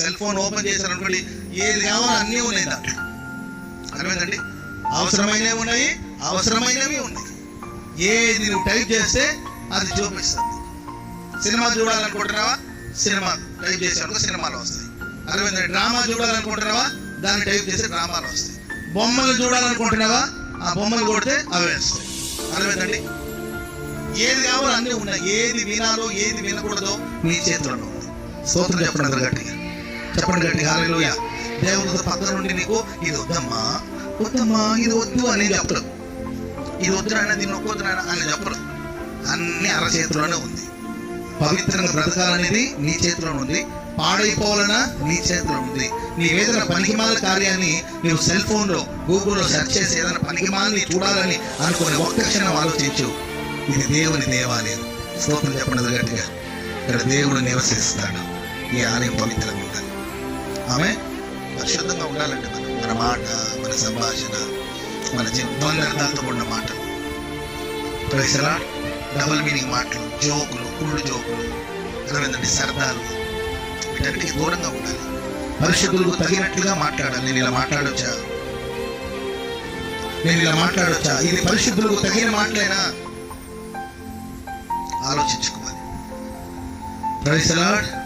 Cell phone open చేశారు అనుకోండి ఏది కావాలో అన్నీ ఉన్నాయి దాంట్లో అర్థమైందండి? అవసరమైనవి ఉన్నాయి అవసరమైనవి ఉన్నాయి. ఏది నువ్వు టైప్ చేస్తే అది చూపిస్తుంది. సినిమా చూడాలనుకుంటున్నావా? సినిమా. టైప్ చేసావు సినిమాలు వస్తాయి. అర్థమైందండి? డ్రామా చూడాలనుకుంటున్నావా? దాన్ని టైప్ చేస్తే డ్రామాలు వస్తాయి. బొమ్మలు చూడాలనుకుంటున్నావా? ఆ బొమ్మలు కొడితే అవే వస్తాయి. అర్థమైందండి? ఏది కావాలో అన్నీ ఉన్నాయి. ఏది వినాలో ఏది వినకూడదో నీ చేతిలోనే ఉంది. స్తోత్రం చెప్పండి గట్టిగా. చెప్పండి గట్టిగా. హాలేలుయా దేవుడితో పక్కన నుండి నీకు ఇది వద్దమ్మా. వద్దమ్మా ఇది వద్దు అని చెప్పరు. ఇది వద్దు నాయన దీన్ని ఒక్కొద్దు నాయన అని చెప్పరు. అన్ని అరచేతిలోనే ఉంది. పవిత్రంగా బ్రతకాలనేది నీ చేతిలో ఉంది. పాడైపోవాలన్నా నీ చేతిలో ఉంది. నీ ఏదైనా పనికిమాల కార్యాన్ని నువ్వు సెల్ ఫోన్లో గూగుల్లో సెర్చ్ చేసి ఏదైనా పనికిమాలని చూడాలని అనుకుని ఒక్క క్షణం ఆలోచించు. ఇది దేవుని దేవాలయం. స్తోత్రం చెప్పండి గట్టిగా. ఇక్కడ దేవుడు నివసిస్తాడు. ఈ ఆలయం పవిత్రంగా ఉండాలి. ఆమె పరిశుద్ధంగా ఉండాలంటే మనం మన మాట మన సంభాషణ మన జీవితం అర్థాలతో ఉన్న మాటలు ప్రజలా డబుల్ మీనింగ్ మాటలు జోకులు కుళ్ళు జోకులు అర్థమైందండి సరదాలు వీటన్నిటికి దూరంగా ఉండాలి. పరిశుద్ధులకు తగినట్లుగా మాట్లాడాలి. నేను ఇలా మాట్లాడొచ్చా? నేను ఇలా మాట్లాడొచ్చా? ఇది పరిశుద్ధులకు తగిన మాటలేనా? ఆలోచించుకోవాలి. Price lord